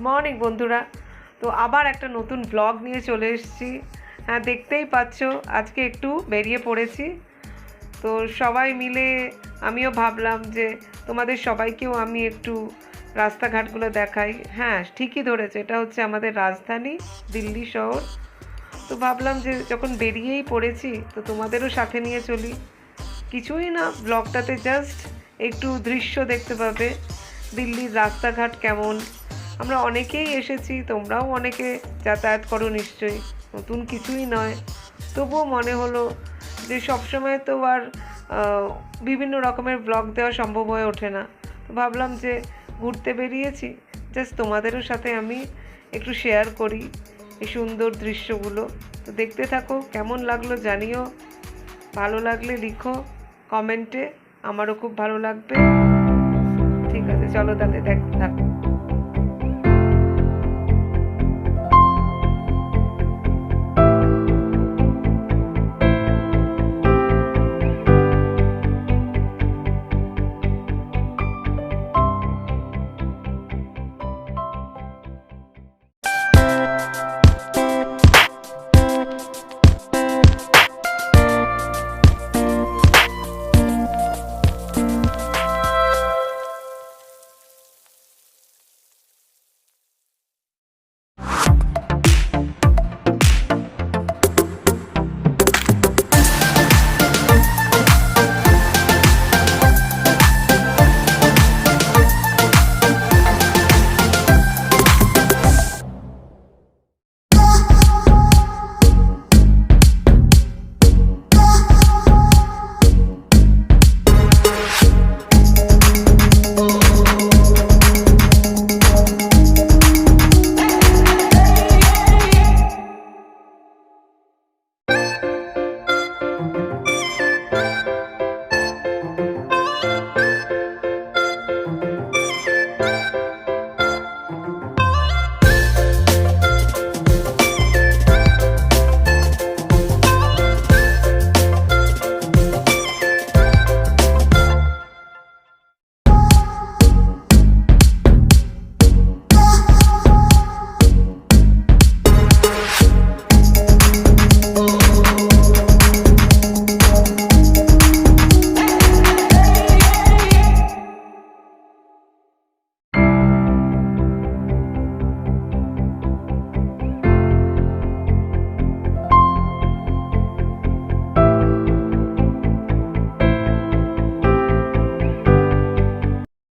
Morning বন্ধুরা। তো আবার একটা নতুন ব্লগ নিয়ে চলে এসেছি। হ্যাঁ দেখতেই পাচ্ছ, আজকে একটু বেরিয়ে পড়েছি। তো সবাই মিলে আমিও ভাবলাম যে তোমাদের সবাইকেও আমি একটু রাস্তাঘাটগুলো দেখাই। হ্যাঁ ঠিকই ধরেছে, এটা হচ্ছে আমাদের রাজধানী, দিল্লি শহর। তো ভাবলাম যে যখন বেরিয়েই পড়েছি, তো তোমাদেরও সাথে নিয়ে চলি। কিছুই না ব্লগটাতে জাস্ট একটু দৃশ্য দেখতে পাবে। দিল্লির রাস্তাঘাট কেমন আমরা অনেকেই এসেছি, তোমরাও অনেকে যাতায়াত করো নিশ্চয়ই। নতুন কিছুই নয়। তবুও মনে হলো যে সবসময় তো আর বিভিন্ন রকমের ব্লগ দেওয়া সম্ভব হয়ে ওঠে না। ভাবলাম যে ঘুরতে বেরিয়েছি জাস্ট তোমাদেরও সাথে আমি একটু শেয়ার করি এই সুন্দর দৃশ্যগুলো। তো দেখতে থাকো, কেমন লাগল জানিও। ভালো লাগলে লিখো কমেন্টে, আমারও খুব ভালো লাগবে। ঠিক আছে, চলো তাহলে দেখ থাকো।